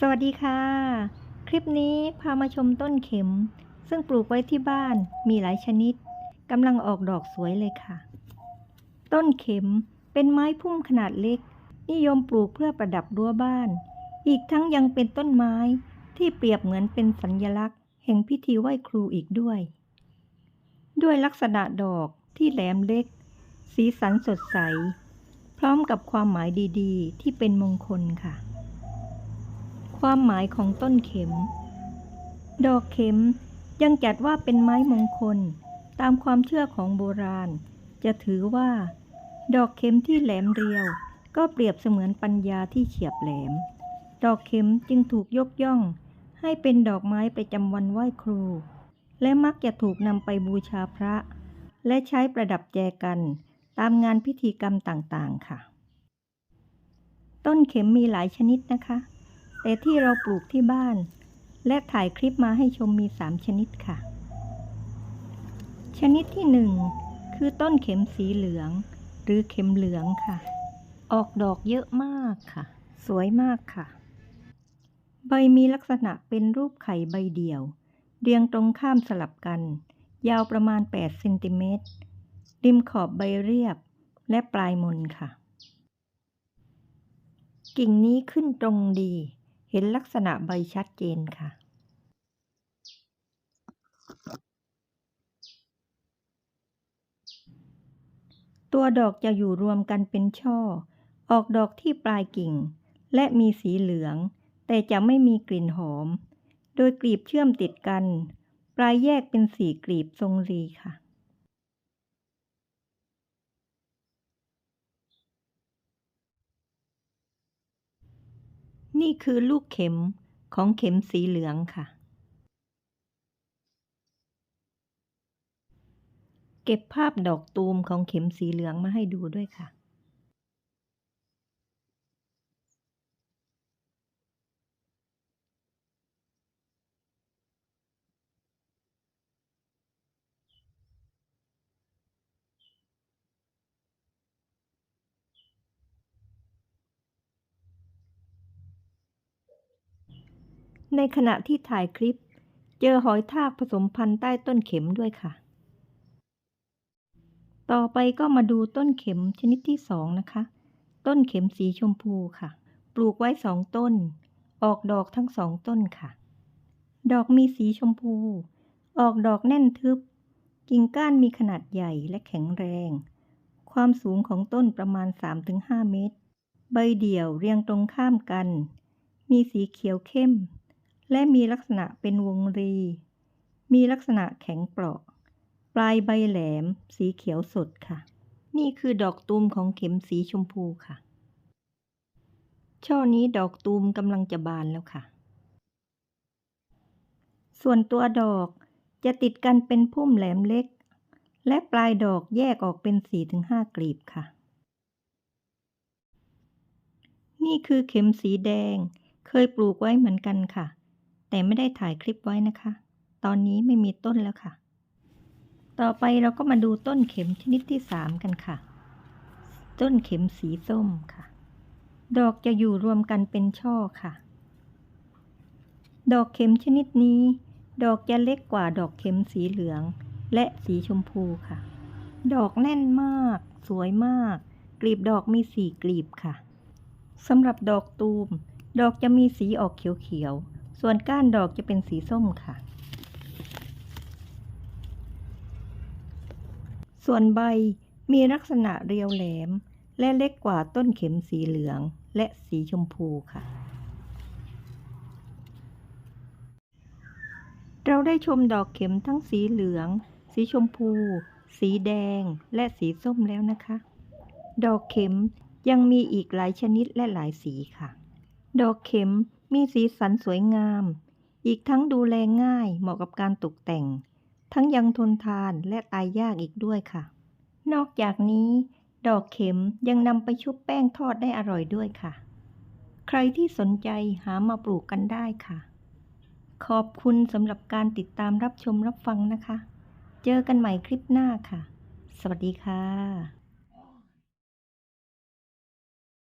สวัสดีค่ะ คลิปนี้พามาชมต้นเข็ม ซึ่งปลูกไว้ที่บ้านมีหลายชนิดกำลังออกดอกสวยเลยค่ะ ต้นเข็มเป็นไม้พุ่มขนาดเล็ก นิยมปลูกเพื่อประดับรั้วบ้าน อีกทั้งยังเป็นต้นไม้ที่เปรียบเหมือนเป็นสัญลักษณ์ แห่งพิธีไหว้ครูอีกด้วย ด้วยลักษณะดอกที่แหลมเล็ก สีสันสดใส พร้อมกับความหมายดีๆ ที่เป็นมงคลค่ะ ความหมายของต้นเข็ม ดอกเข็มยังจัดว่าเป็นไม้มงคล ตามความเชื่อของโบราณ จะถือว่า ดอกเข็มที่แหลมเรียว ก็เปรียบเสมือนปัญญาที่เฉียบแหลม ดอกเข็มจึงถูกยกย่อง ให้เป็นดอกไม้ประจำวันไหว้ครู และมักจะถูกนำไปบูชาพระ และใช้ประดับแจกันตามงานพิธีกรรมต่างๆค่ะ ต้นเข็มมีหลายชนิดนะคะ แต่ที่เราปลูกที่บ้าน และถ่ายคลิปมาให้ชมมี 3 ชนิดค่ะ ชนิดที่ 1 คือต้นเข็มสีเหลือง หรือเข็มเหลืองค่ะ ออกดอกเยอะมากค่ะ สวยมากค่ะ ใบมีลักษณะเป็นรูปไข่ใบเดี่ยว เรียงตรงข้ามสลับกัน ยาวประมาณ 8 เซนติเมตร ริมขอบใบเรียบและปลายมนค่ะ กิ่งนี้ขึ้นตรงดี เห็นลักษณะใบชัดเจนค่ะ ตัวดอกจะอยู่รวมกันเป็นช่อ ออกดอกที่ปลายกิ่ง และมีสีเหลือง แต่จะไม่มีกลิ่นหอม โดยกลีบเชื่อมติดกัน ปลายแยกเป็นสี่กลีบทรงรีค่ะ นี่คือลูกเข็มของเข็มสีเหลืองค่ะ เก็บภาพดอกตูมของเข็มสีเหลืองมาให้ดูด้วยค่ะ ในขณะที่ถ่ายคลิป เจอหอยทากผสมพันธุ์ใต้ต้นเข็มด้วยค่ะ ต่อไปก็มาดูต้นเข็มชนิดที่สองนะคะ ต้นเข็มสีชมพูค่ะ ปลูกไว้สองต้น ออกดอกทั้งสองต้นค่ะ ดอกมีสีชมพู ออกดอกแน่นทึบ กิ่งก้านมีขนาดใหญ่และแข็งแรง ความสูงของต้นประมาณ 3-5 เมตร ใบเดี่ยวเรียงตรงข้ามกัน มีสีเขียวเข้ม และมีลักษณะเป็นวงรี มีลักษณะแข็งเปราะ ปลายใบแหลม สีเขียวสดค่ะ นี่คือดอกตูมของเข็มสีชมพูค่ะ ช่อนี้ดอกตูมกำลังจะบานแล้วค่ะ ส่วนตัวดอกจะติดกันเป็นพุ่มแหลมเล็ก และปลายดอกแยกออกเป็น 4-5 กลีบค่ะ นี่คือเข็มสีแดง เคยปลูกไว้เหมือนกันค่ะ แต่ไม่ได้ถ่ายคลิปไว้นะคะ ตอนนี้ไม่มีต้นแล้วค่ะ ต่อไปเราก็มาดูต้นเข็มชนิดที่ 3 กันค่ะ ต้นเข็มสีส้มค่ะ ดอกจะอยู่รวมกันเป็นช่อค่ะ ดอกเข็มชนิดนี้ ดอกจะเล็กกว่าดอกเข็มสีเหลือง และสีชมพูค่ะ ดอกแน่นมาก สวยมาก กลีบดอกมีสี่กลีบค่ะสำหรับดอกตูม ดอกจะมีสีออกเขียวๆ ส่วนก้านดอกจะเป็นสีส้มค่ะ ส่วนใบมีลักษณะเรียวแหลม และเล็กกว่าต้นเข็มสีเหลืองและสีชมพูค่ะ เราได้ชมดอกเข็มทั้งสีเหลือง สีชมพู สีแดง และสีส้มแล้วนะคะ ดอกเข็มยังมีอีกหลายชนิดและหลายสีค่ะ ดอกเข็มมีสีสันสวยงาม อีกทั้งดูแลง่ายเหมาะกับการตกแต่ง ทั้งยังทนทานและตายยากอีกด้วยค่ะ นอกจากนี้ ดอกเข็มยังนำไปชุบแป้งทอดได้อร่อยด้วยค่ะ ใครที่สนใจหามาปลูกกันได้ค่ะ ขอบคุณสำหรับการติดตามรับชมรับฟังนะคะ เจอกันใหม่คลิปหน้าค่ะ สวัสดีค่ะ